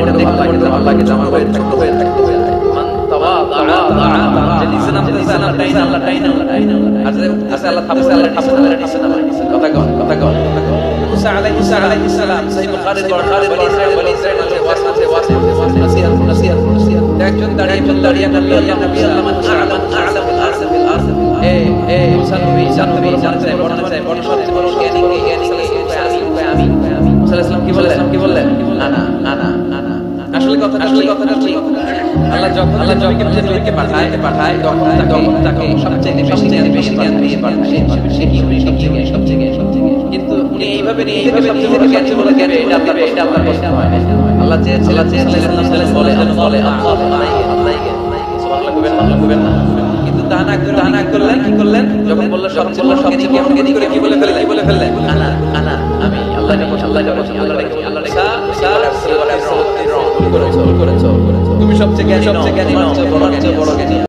এটা দেখতে লাগে হয়ে থাকতে হয়ে থাকতে হয়ে মান আল্লাহ টাইনা আল্লাহ টাইনা আল্লাহ টাইনা আর যে আছে আল্লাহ থামছে আল্লাহ থামছে আল্লাহ নিচে নামায় কথা কন কথা কন মুসা আলাইহিস আলাইহিস সালাম সহিহ বুখারী বুখারী বনি ইসরাইল বনি ইসরাইল আছে ওয়াসনাতে ওয়াসনাতে নাসিহাত নাসিহাত নাসিহাত একজন দাঁড়িয়ে একজন দাঁড়িয়ে আল্লাহ নবী আল্লাহ মান আ'লাম আ'লাম ফিল আরদ এ এ মুসা নবী জানতে জানতে বর্ণনা চাই বর্ণনা চাই বড় জ্ঞানী জ্ঞানী আমি মুসা কি বললেন কি বললেন আসলে কথা আসলে কথাটা ঠিক আল্লাহ যখন আল্লাহ যখন নবীকে পাঠায় পাঠায় তখন তখন তাকে সবচেয়ে সবচেয়ে বেশি জ্ঞান দিয়ে পাঠায় সে কি উনি সবচেয়ে সবচেয়ে সবচেয়ে কিন্তু উনি এইভাবে নিয়ে এইভাবে নিজেকে জ্ঞান বলে জ্ঞান এটা আল্লাহ এটা আল্লাহ কষ্ট হয় আল্লাহ যে আল্লাহ যে আল্লাহ বলে বলে আল্লাহ আল্লাহ আল্লাহ সুবহানাল্লাহ কবেন আল্লাহ কবেন না কিন্তু তা না তা না করলেন কি করলেন যখন বলল সব বলল সব আমাকে করে কি বলে ফেললেন কি বলে ফেললেন আনা তুমি সবচেয়ে সবচেয়ে বড় বড়